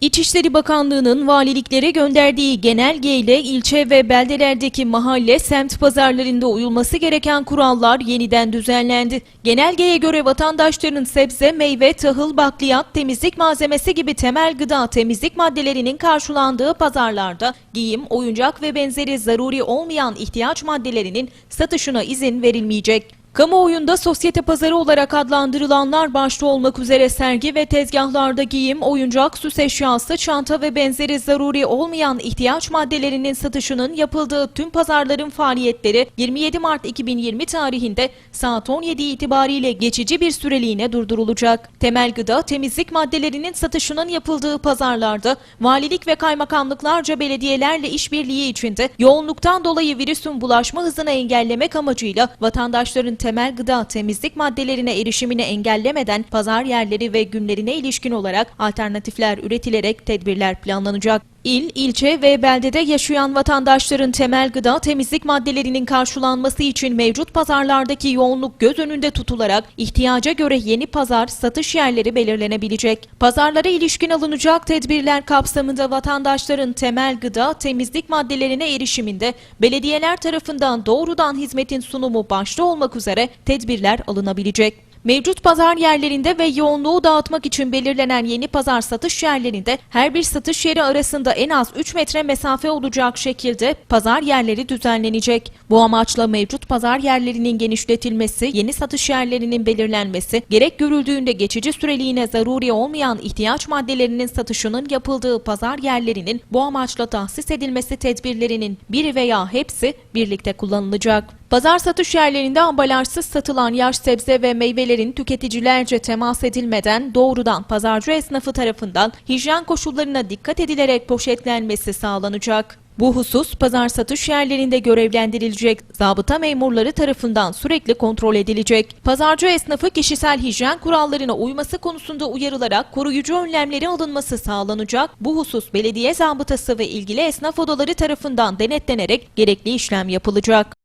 İçişleri Bakanlığı'nın valiliklere gönderdiği genelge ile ilçe ve beldelerdeki mahalle, semt pazarlarında uyulması gereken kurallar yeniden düzenlendi. Genelgeye göre vatandaşların sebze, meyve, tahıl, bakliyat, temizlik malzemesi gibi temel gıda temizlik maddelerinin karşılandığı pazarlarda giyim, oyuncak ve benzeri zaruri olmayan ihtiyaç maddelerinin satışına izin verilmeyecek. Kamuoyunda sosyete pazarı olarak adlandırılanlar başta olmak üzere sergi ve tezgahlarda giyim, oyuncak, süs eşyası, çanta ve benzeri zaruri olmayan ihtiyaç maddelerinin satışının yapıldığı tüm pazarların faaliyetleri 27 Mart 2020 tarihinde saat 17 itibariyle geçici bir süreliğine durdurulacak. Temel gıda, temizlik maddelerinin satışının yapıldığı pazarlarda valilik ve kaymakamlıklarca belediyelerle işbirliği içinde yoğunluktan dolayı virüsün bulaşma hızını engellemek amacıyla vatandaşların temel gıda temizlik maddelerine erişimini engellemeden pazar yerleri ve günlerine ilişkin olarak alternatifler üretilerek tedbirler planlanacak. İl, ilçe ve beldede yaşayan vatandaşların temel gıda temizlik maddelerinin karşılanması için mevcut pazarlardaki yoğunluk göz önünde tutularak ihtiyaca göre yeni pazar satış yerleri belirlenebilecek. Pazarlara ilişkin alınacak tedbirler kapsamında vatandaşların temel gıda temizlik maddelerine erişiminde belediyeler tarafından doğrudan hizmetin sunumu başta olmak üzere tedbirler alınabilecek. Mevcut pazar yerlerinde ve yoğunluğu dağıtmak için belirlenen yeni pazar satış yerlerinde her bir satış yeri arasında en az 3 metre mesafe olacak şekilde pazar yerleri düzenlenecek. Bu amaçla mevcut pazar yerlerinin genişletilmesi, yeni satış yerlerinin belirlenmesi, gerek görüldüğünde geçici süreliğine zaruri olmayan ihtiyaç maddelerinin satışının yapıldığı pazar yerlerinin bu amaçla tahsis edilmesi tedbirlerinin biri veya hepsi birlikte kullanılacak. Pazar satış yerlerinde ambalajsız satılan yaş sebze ve meyvelerin tüketicilerce temas edilmeden doğrudan pazarcı esnafı tarafından hijyen koşullarına dikkat edilerek poşetlenmesi sağlanacak. Bu husus pazar satış yerlerinde görevlendirilecek zabıta memurları tarafından sürekli kontrol edilecek. Pazarcı esnafı kişisel hijyen kurallarına uyması konusunda uyarılarak koruyucu önlemleri alınması sağlanacak. Bu husus belediye zabıtası ve ilgili esnaf odaları tarafından denetlenerek gerekli işlem yapılacak.